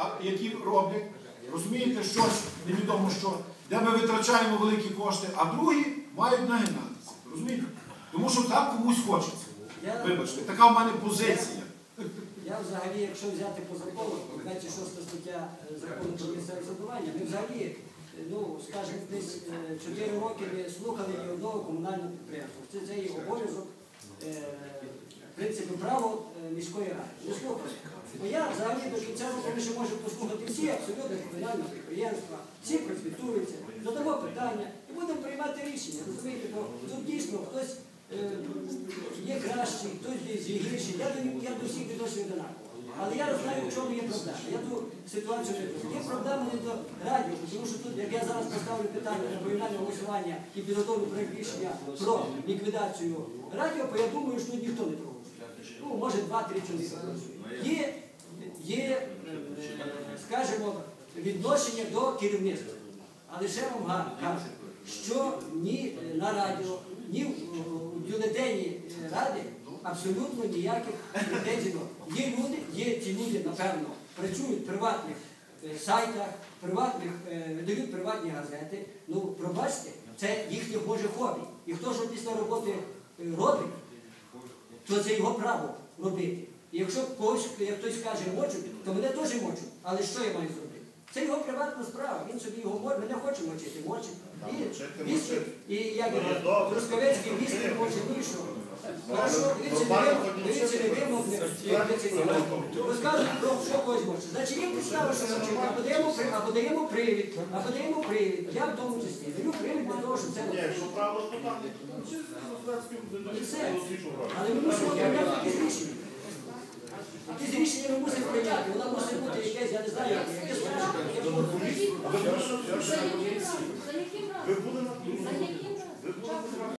а, які роблять, розумієте, щось невідомо що, де ми витрачаємо великі кошти, а другі мають нагинатися. Розумієте? Тому що так комусь хочеться. Вибачте, така в мене позиція. я взагалі, якщо взяти по закону, 26 стаття е, закону про місцеве самоврядування, ми взагалі, е, ну, скажімо, десь 4 роки не слухали ні одного комунального підприємства. Це, це є обов'язок, е, право е, міської ради. Бо я взагалі до кінця ми ще можемо послухати всі абсолютно комунальні підприємства, всі просвітуються, задамо питання і будемо приймати рішення. Розумієте, бо тут дійсно хтось е, є кращий, хтось є гірший. Я я до всіх відношень одинаково. Але я знаю, в чому є проблема. Я ту ситуацію не розумію. Є проблема не до радіо, тому що тут, як я зараз поставлю питання на поєднання голосування і підготовлю проект рішення про ліквідацію радіо, то я думаю, що тут ніхто не проголосує. Може, два-три чоловіка. Є, є, е, скажімо, відношення до керівництва. Але ще вам кажу, що ні на радіо, ні в бюлетені е, ради абсолютно ніяких претензій. Є люди, є ці люди, напевно, працюють в приватних е, сайтах, приватних, е, видають приватні газети. Ну, пробачте, це їхнє Боже хобі. І хто ж після роботи е, робить, то це його право робити. І якщо когось, як хтось каже, мочуть, то мене теж мочуть. Але що я маю зробити? Це його приватна справа. Він собі його може, мене хоче мочити, мочить. І, віскі, і як Трускавецький ну і що? Хорошо, дивіться, не вим- дивіться, не. Розказують про що когось може. Значить, є підстава, що мочити, або даємо, при- або даємо привід, або даємо привід. Я в тому числі. Даю привід для того, щоб це робити. якщо правило, то так. Але ми мусимо прийняти якісь рішення.